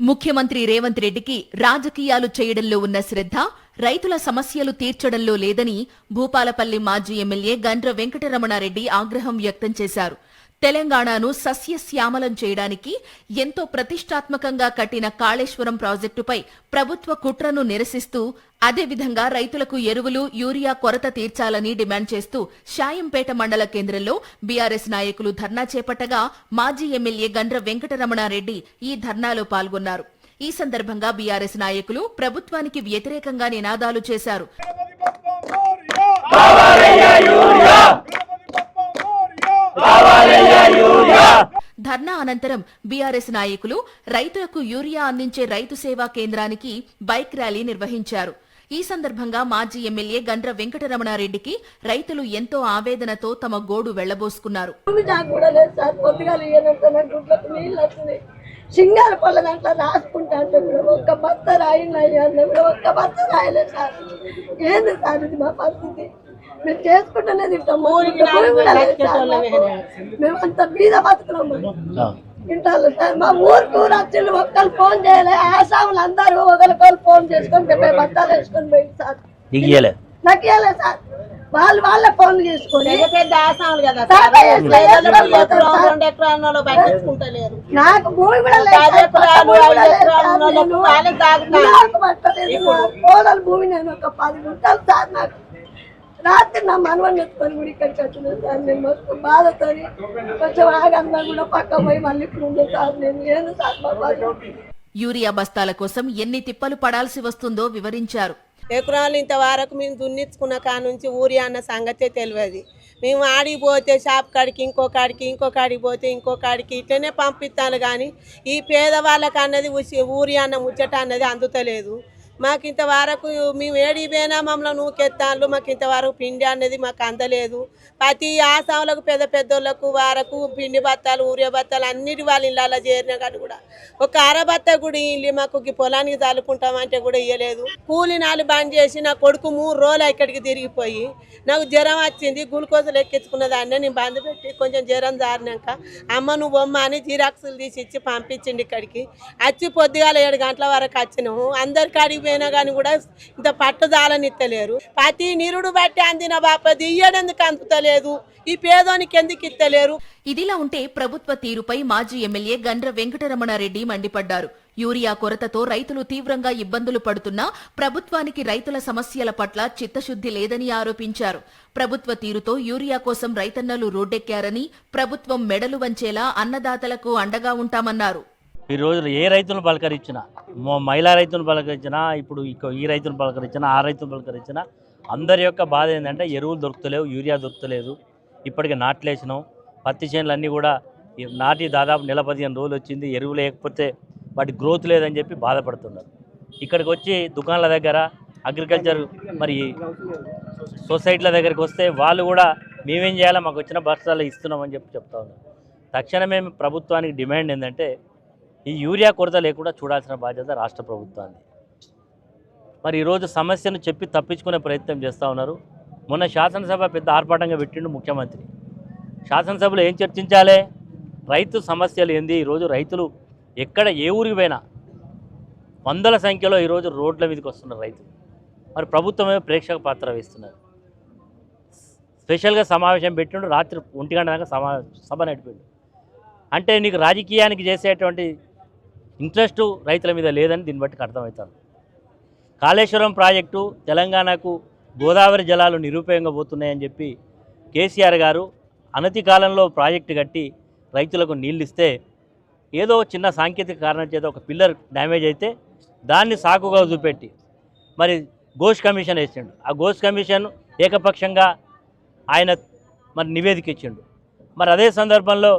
ముఖ్యమంత్రి రేవంత్ రెడ్డికి రాజకీయాలు చేయడంలో ఉన్న శ్రద్ధ రైతుల సమస్యలు తీర్చడంలో లేదని భూపాలపల్లి మాజీ ఎమ్మెల్యే గండ్ర వెంకటరమణారెడ్డి ఆగ్రహం వ్యక్తం చేశారు. తెలంగాణను సస్యశ్యామలం చేయడానికి ఎంతో ప్రతిష్టాత్మకంగా కట్టిన కాళేశ్వరం ప్రాజెక్టుపై ప్రభుత్వ కుట్రను నిరసిస్తూ అదేవిధంగా రైతులకు ఎరువులు యూరియా కొరత తీర్చాలని డిమాండ్ చేస్తూ షాయంపేట మండల కేంద్రంలో బీఆర్ఎస్ నాయకులు ధర్నా చేపట్టగా మాజీ ఎమ్మెల్యే గండ్ర వెంకటరమణారెడ్డి ఈ ధర్నాలో పాల్గొన్నారు. ఈ సందర్భంగా బీఆర్ఎస్ నాయకులు ప్రభుత్వానికి వ్యతిరేకంగా నినాదాలు చేశారు. ధర్నా అనంతరం బీఆర్ఎస్ నాయకులు రైతులకు యూరియా అందించే రైతు సేవా కేంద్రానికి బైక్ ర్యాలీ నిర్వహించారు. ఈ సందర్భంగా మాజీ ఎమ్మెల్యే గండ్ర వెంకటరమణారెడ్డికి రైతులు ఎంతో ఆవేదనతో తమ గోడు వెళ్ళబోసుకున్నారు. భూమి సింగార పళ్ళ దాంట్లో రాసుకుంటా అంటే కూడా ఒక్క బత్త రాయిన అయ్యాను కూడా ఒక్క బత్త రాయలేదు సార్. ఏంది సార్ ఇది మా పరిస్థితి? మేము చేసుకుంటూనే తింటాం. మేము అంత బీద బతుకున్నాం ఇంటాలు సార్ మా ఊరికి ఊరు వచ్చిండు ఒక్కరు ఫోన్ చేయలే. ఆసాములు అందరూ ఒకరికొకరు ఫోన్ చేసుకొని డెబ్బై బత్తాలు వేసుకొని పోయింది సార్. నీకు ఇవ్వలేదు సార్. వాళ్ళు వాళ్ళే ఫోన్ చేసుకొని పట్టించుకుంటలేరు నాకు భూమి కూడా లేదు భూమి నేను ఒక పది గుంటలు సార్ నాకు. రాత్రి నా మనవని ఎత్తుకొని కూడా ఇక్కడికి వచ్చిన సార్ నేను మస్తు బాధతో కొంచెం ఆగన్నా కూడా పక్క పోయి మళ్ళీ ఇప్పుడు ఉంది సార్ నేను ఏను సార్ మా. యూరియా బస్తాల కోసం ఎన్ని తిప్పలు పడాల్సి వస్తుందో వివరించారు. ఎకరాలు ఇంత వరకు మేము దున్నించుకున్న కాడ నుంచి ఊరి అన్న సంగతే తెలియదు. మేము ఆడికి పోతే షాప్ కాడికి ఇంకో కాడికి ఇంకో కాడికి పోతే ఇంకో కాడికి ఇట్లనే పంపిస్తాను కానీ ఈ పేదవాళ్ళకి అన్నది ఉసి- ఊరి అన్న ముచ్చట అన్నది అందుతలేదు. మాకు ఇంతవరకు మేము ఏడికి పోయినా మమ్మల్ని నూకెత్తాళ్ళు మాకు ఇంతవరకు పిండి అనేది మాకు అందలేదు. ప్రతి ఆసాములకు పెద్ద పెద్దోళ్ళకు వారకు పిండి బత్తాలు ఊరే బత్తాలు అన్నిటి వాళ్ళ ఇళ్ళలో చేరిన కానీ కూడా ఒక అరబత్త కూడా ఇల్లు మాకు పొలానికి చల్లుకుంటామంటే కూడా ఇవ్వలేదు కూలి నాలు బంద్ చేసి నా కొడుకు మూడు రోజులు ఇక్కడికి తిరిగిపోయి నాకు జ్వరం వచ్చింది గ్లూకోజులు ఎక్కించుకున్న దాన్ని నేను బంద్ పెట్టి కొంచెం జ్వరం జారినాక అమ్మ నువ్వు బొమ్మ అని జిరాక్సులు తీసి ఇచ్చి పంపించిండి ఇక్కడికి. వచ్చి పొద్దుగాల ఏడు గంటల వరకు వచ్చినాము. అందరి కాడికి పోయినా కానీ కూడా ఇంత పట్టుదాలని ప్రతి నిరుడు బట్టి అందిన బాపది ఇయ్యడెందుకు అందుతలేదు? ఈ పేదోనికి ఎందుకు ఇత్తలేరు? ఇదిలా ఉంటే ప్రభుత్వ తీరుపై మాజీ ఎమ్మెల్యే గండ్ర వెంకటరమణారెడ్డి మండిపడ్డారు. యూరియా కొరతతో రైతులు తీవ్రంగా ఇబ్బందులు పడుతున్నా ప్రభుత్వానికి రైతుల సమస్యల పట్ల చిత్తశుద్ధి లేదని ఆరోపించారు. ప్రభుత్వ తీరుతో యూరియా కోసం రైతన్నలు రోడ్డెక్కారని ప్రభుత్వం మెడలు వంచేలా అన్నదాతలకు అండగా ఉంటామన్నారు. ఈ రోజు ఏ రైతును పలకరించినా మహిళా రైతును పలకరించినా ఇప్పుడు ఈ రైతును పలకరించినా ఆ రైతును పలకరించినా అందరి యొక్క బాధ ఏంటంటే ఎరువులు దొరుకుతలేవు యూరియా దొరుకుతలేదు. ఇప్పటికి నాట్లేసినాం. పత్తి చేనులు అన్నీ కూడా నాటి దాదాపు నెల పదిహేను రోజులు వచ్చింది. ఎరువు లేకపోతే వాటి గ్రోత్ లేదని చెప్పి బాధపడుతున్నారు. ఇక్కడికి వచ్చి దుకాణాల దగ్గర అగ్రికల్చర్ మరి సొసైటీల దగ్గరికి వస్తే వాళ్ళు కూడా మేమేం చేయాలో మాకు వచ్చిన బస్తాలు ఇస్తున్నామని చెప్పి చెప్తా ఉన్నారు. తక్షణమే ప్రభుత్వానికి డిమాండ్ ఏంటంటే ఈ యూరియా కొరత లేకుండా చూడాల్సిన బాధ్యత రాష్ట్ర ప్రభుత్వాన్ని మరి ఈరోజు సమస్యను చెప్పి తప్పించుకునే ప్రయత్నం చేస్తూ ఉన్నారు. మొన్న శాసనసభ పెద్ద ఆర్భాటంగా పెట్టిండు ముఖ్యమంత్రి. శాసనసభలో ఏం చర్చించాలి? రైతు సమస్యలు ఏంది? ఈరోజు రైతులు ఎక్కడ ఏ ఊరికి పోయినా వందల సంఖ్యలో ఈరోజు రోడ్ల మీదకి వస్తున్నారు రైతులు. మరి ప్రభుత్వమే ప్రేక్షక పాత్ర వేస్తున్నారు. స్పెషల్గా సమావేశం పెట్టిండు రాత్రి ఒంటి గంట దాకా సమా సభ నడిపిండు. అంటే నీకు రాజకీయానికి చేసేటువంటి ఇంట్రెస్ట్ రైతుల మీద లేదని దీన్ని బట్టి అర్థమవుతాను కాళేశ్వరం ప్రాజెక్టు తెలంగాణకు గోదావరి జలాలు నిరుపయోగంగా పోతున్నాయని చెప్పి కేసీఆర్ గారు అనతి కాలంలో ప్రాజెక్టు కట్టి రైతులకు నీళ్ళు ఇస్తే ఏదో చిన్న సాంకేతిక కారణం చేత ఒక పిల్లర్ డ్యామేజ్ అయితే దాన్ని సాకుగా చూపెట్టి మరి ఘోష్ కమిషన్ వేసిండు. ఆ ఘోష్ కమిషన్ ఏకపక్షంగా ఆయన మరి నివేదిక ఇచ్చిండు. మరి అదే సందర్భంలో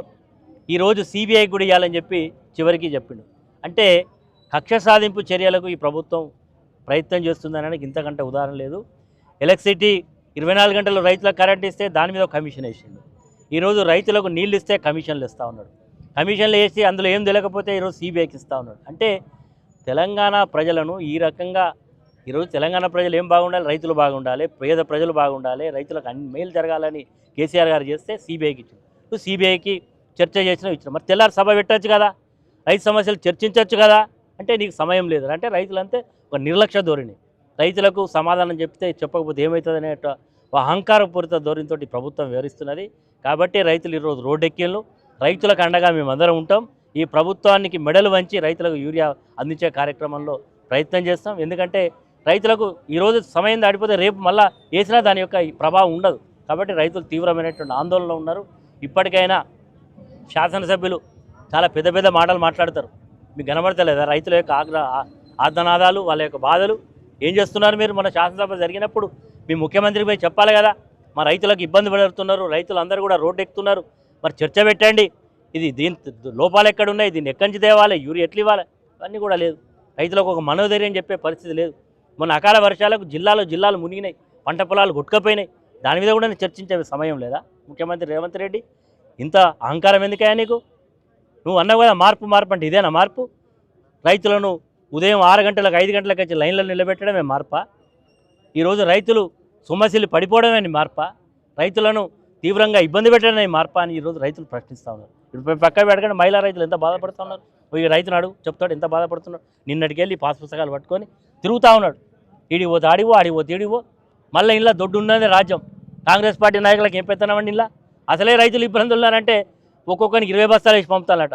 ఈరోజు సిబిఐ కూడా ఇవ్వాలని చెప్పి చివరికి చెప్పిండు. అంటే కక్ష సాధింపు చర్యలకు ఈ ప్రభుత్వం ప్రయత్నం చేస్తుందనడానికి ఇంతకంటే ఉదాహరణ లేదు. ఎలక్ట్రిసిటీ ఇరవై నాలుగు గంటలు రైతులకు కరెంట్ ఇస్తే దాని మీద ఒక కమిషన్ వేసిండు. ఈరోజు రైతులకు నీళ్ళు ఇస్తే కమిషన్లు ఇస్తూ ఉన్నాడు. కమిషన్లు వేసి అందులో ఏం తెలియకపోతే ఈరోజు సిబిఐకి ఇస్తూ ఉన్నాడు. అంటే తెలంగాణ ప్రజలను ఈ రకంగా ఈరోజు తెలంగాణ ప్రజలు ఏం బాగుండాలి? రైతులు బాగుండాలి పేద ప్రజలు బాగుండాలి రైతులకు అన్ని మేలు జరగాలని కేసీఆర్ గారు చేస్తే సిబిఐకి ఇచ్చింది సీబీఐకి సిబిఐకి చర్చ చేసిన ఇచ్చిన. మరి తెల్లారి సభ పెట్టచ్చు కదా? రైతు సమస్యలు చర్చించవచ్చు కదా? అంటే నీకు సమయం లేదు. అంటే రైతులంతే ఒక నిర్లక్ష్య ధోరణి. రైతులకు సమాధానం చెప్తే చెప్పకపోతే ఏమవుతుంది అనే అహంకారపూరిత ధోరణితో ప్రభుత్వం వివరిస్తున్నది కాబట్టి రైతులు ఈరోజు రోడ్డెక్కిళ్ళు. రైతులకు అండగా మేమందరం ఉంటాం. ఈ ప్రభుత్వానికి మెడలు వంచి రైతులకు యూరియా అందించే కార్యక్రమంలో ప్రయత్నం చేస్తాం. ఎందుకంటే రైతులకు ఈరోజు సమయం దాటిపోతే రేపు మళ్ళా వేసినా దాని యొక్క ప్రభావం ఉండదు. కాబట్టి రైతులు తీవ్రమైనటువంటి ఆందోళనలో ఉన్నారు. ఇప్పటికైనా శాసనసభ్యులు చాలా పెద్ద పెద్ద మాటలు మాట్లాడతారు. మీకు కనబడతలేదా? రైతుల యొక్క ఆగ్ర ఆ- వాళ్ళ యొక్క బాధలు. ఏం చేస్తున్నారు మీరు? మన శాసనసభ జరిగినప్పుడు మీ ముఖ్యమంత్రికి పోయి చెప్పాలి కదా. మా రైతులకు ఇబ్బంది పడుతున్నారు. రైతులందరూ కూడా రోడ్డు ఎక్కుతున్నారు. మరి చర్చ పెట్టండి. ఇది దీని లోపాలు ఎక్కడున్నాయి? దీన్ని ఎక్కడి నుంచి తేవాలి? యూరి ఎట్లు ఇవ్వాలి? అవన్నీ కూడా లేదు. రైతులకు ఒక మనోధైర్యం చెప్పే పరిస్థితి లేదు. మొన్న అకాల వర్షాలకు జిల్లాలో జిల్లాలు మునిగినాయి. పంట పొలాలు కొట్టుకపోయినాయి. దాని మీద కూడా చర్చించే సమయం లేదా? ముఖ్యమంత్రి రేవంత్ రెడ్డి ఇంత అహంకారం ఎందుకయ్యా నీకు? నువ్వు అన్నావు కదా మార్పు మార్పు అంటే ఇదేనా మార్పు? రైతులను ఉదయం ఆరు గంటలకు ఐదు గంటలకు వచ్చి లైన్లో నిలబెట్టడమే మార్పా? ఈరోజు రైతులు సొమ్మసిల్లి పడిపోవడమే నీ మార్పా? రైతులను తీవ్రంగా ఇబ్బంది పెట్టడమే మార్పా అని ఈరోజు రైతులు ప్రశ్నిస్తూ ఉన్నారు. ఇప్పుడు పక్క పెడకండి మహిళా రైతులు ఎంత బాధపడుతున్నారు ఈ రైతును అడుగు చెప్తాడు ఎంత బాధపడుతున్నాడు? నిన్నటికి వెళ్ళి పాస్ పుస్తకాలు పట్టుకొని తిరుగుతూ ఉన్నాడు. ఈడికి పోతే ఆడివో ఆడికి మళ్ళీ ఇలా దొడ్డు ఉన్నదే రాజ్యం. కాంగ్రెస్ పార్టీ నాయకులకు ఏం పెత్తనామండి ఇలా అసలే రైతులు ఇబ్బందులు ఉన్నారంటే ఒక్కొక్కరికి ఇరవై బస్తాలు వేసి పంపుతానట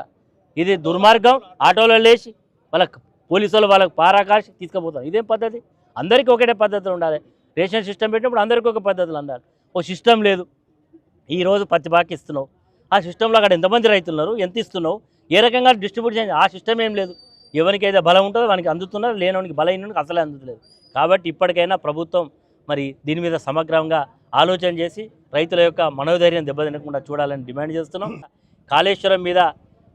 ఇది దుర్మార్గం. ఆటోలో లేచి వాళ్ళ పోలీసు వాళ్ళు వాళ్ళకి పారాకాసి తీసుకుపోతారు. ఇదేం పద్ధతి? అందరికీ ఒకటే పద్ధతులు ఉండాలి. రేషన్ సిస్టమ్ పెట్టినప్పుడు అందరికీ ఒక పద్ధతులు అందాలి. ఓ సిస్టమ్ లేదు. ఈరోజు పత్తి బాకి ఇస్తున్నావు. ఆ సిస్టంలో అక్కడ ఎంతమంది రైతులు ఉన్నారు? ఎంత ఇస్తున్నావు? ఏ రకంగా డిస్ట్రిబ్యూట్ చేయాలి? ఆ సిస్టమ్ ఏం లేదు. ఎవరికి అయితే బలం ఉంటుందో వానికి అందుతున్నారు. లేనివానికి బలహీనకి అసలే అందుతలేదు. కాబట్టి ఇప్పటికైనా ప్రభుత్వం మరి దీని మీద సమగ్రంగా ఆలోచన చేసి రైతుల యొక్క మనోధైర్యం దెబ్బతినకుండా చూడాలని డిమాండ్ చేస్తున్నాం. కాళేశ్వరం మీద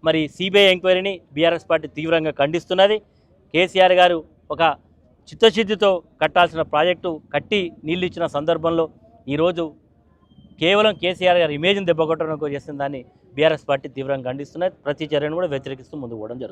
మరి సిబిఐ ఎంక్వైరీని బీఆర్ఎస్ పార్టీ తీవ్రంగా ఖండిస్తున్నది. కేసీఆర్ గారు ఒక చిత్తశుద్ధితో కట్టాల్సిన ప్రాజెక్టు కట్టి నీళ్ళు ఇచ్చిన సందర్భంలో ఈరోజు కేవలం కేసీఆర్ గారి ఇమేజ్ని దెబ్బకొట్టడం చేసిన దాన్ని బీఆర్ఎస్ పార్టీ తీవ్రంగా ఖండిస్తున్నది. ప్రతి చర్యను కూడా వ్యతిరేకిస్తూ ముందుకు పోవడం జరుగుతుంది.